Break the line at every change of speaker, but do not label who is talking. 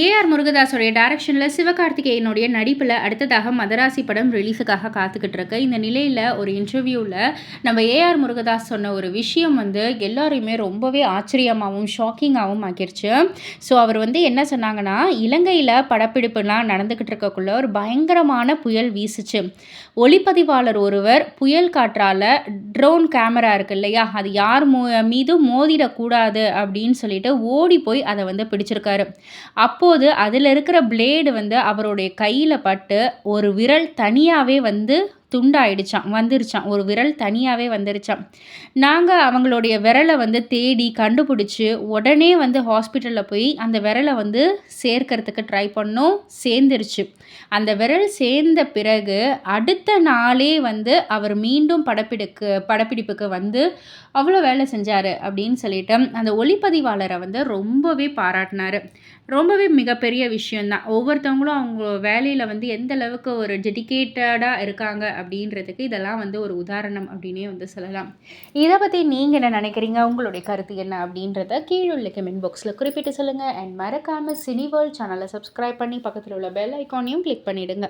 AR முருகதாஸோடைய டைரக்ஷனில் சிவகார்த்திகேயனுடைய நடிப்பில் அடுத்ததாக மதராசி படம் ரிலீஸுக்காக காத்துக்கிட்டு இருக்கு. இந்த நிலையில் ஒரு இன்டர்வியூவில் நம்ம ஏஆர் முருகதாஸ் சொன்ன ஒரு விஷயம் வந்து எல்லாரையுமே ரொம்பவே ஆச்சரியமாகவும் ஷாக்கிங்காகவும் ஆக்கிருச்சு. ஸோ அவர் வந்து என்ன சொன்னாங்கன்னா இலங்கையில் படப்பிடிப்புலாம் நடந்துக்கிட்டு இருக்கக்குள்ள ஒரு பயங்கரமான புயல் வீசுச்சு. ஒளிப்பதிவாளர் ஒருவர் புயல் காற்றால் ட்ரோன் கேமரா இருக்கு இல்லையா? அது யார் மீதும் மோதிடக்கூடாது அப்படின்னு சொல்லிட்டு ஓடி போய் அதை வந்து பிடிச்சிருக்காரு. அப் அப்போது அதில் இருக்கிற பிளேடு வந்து அவருடைய கையில் பட்டு ஒரு விரல் தனியாகவே வந்து துண்டாயிடுச்சான் வந்துருச்சான் ஒரு விரல் தனியாகவே வந்துருச்சான் நாங்கள் அவங்களுடைய விரலை வந்து தேடி கண்டுபிடிச்சி உடனே வந்து ஹாஸ்பிட்டலில் போய் அந்த விரலை வந்து சேர்க்கறதுக்கு ட்ரை பண்ணோம். சேர்ந்துருச்சு. அந்த விரல் சேர்ந்த பிறகு அடுத்த நாளே வந்து அவர் மீண்டும் படப்பிடிக்கு படப்பிடிப்புக்கு வந்து அவ்வளோ வேலை செஞ்சார் அப்படின்னு சொல்லிட்டு அந்த ஒளிப்பதிவாளரை வந்து ரொம்பவே பாராட்டினார். ரொம்பவே மிகப்பெரிய விஷயந்தான் ஒவ்வொருத்தவங்களும் அவங்க வேலையில் வந்து எந்த அளவுக்கு ஒரு டெடிக்கேட்டடாக இருக்காங்க அப்படின்றதுக்கு இதெல்லாம் வந்து ஒரு உதாரணம் அப்படின்னே வந்து சொல்லலாம். இதை பற்றி நீங்கள் என்ன நினைக்கிறீங்க? உங்களுடைய கருத்து என்ன அப்படின்றத கீழுள்ள கமெண்ட் பாக்ஸில் குறிப்பிட்டு சொல்லுங்கள் அண்ட் மறக்காமல் சினி வேர்ல்ட் சேனலை சப்ஸ்கிரைப் பண்ணி பக்கத்தில் உள்ள பெல் ஐக்கானையும் கிளிக் பண்ணிவிடுங்க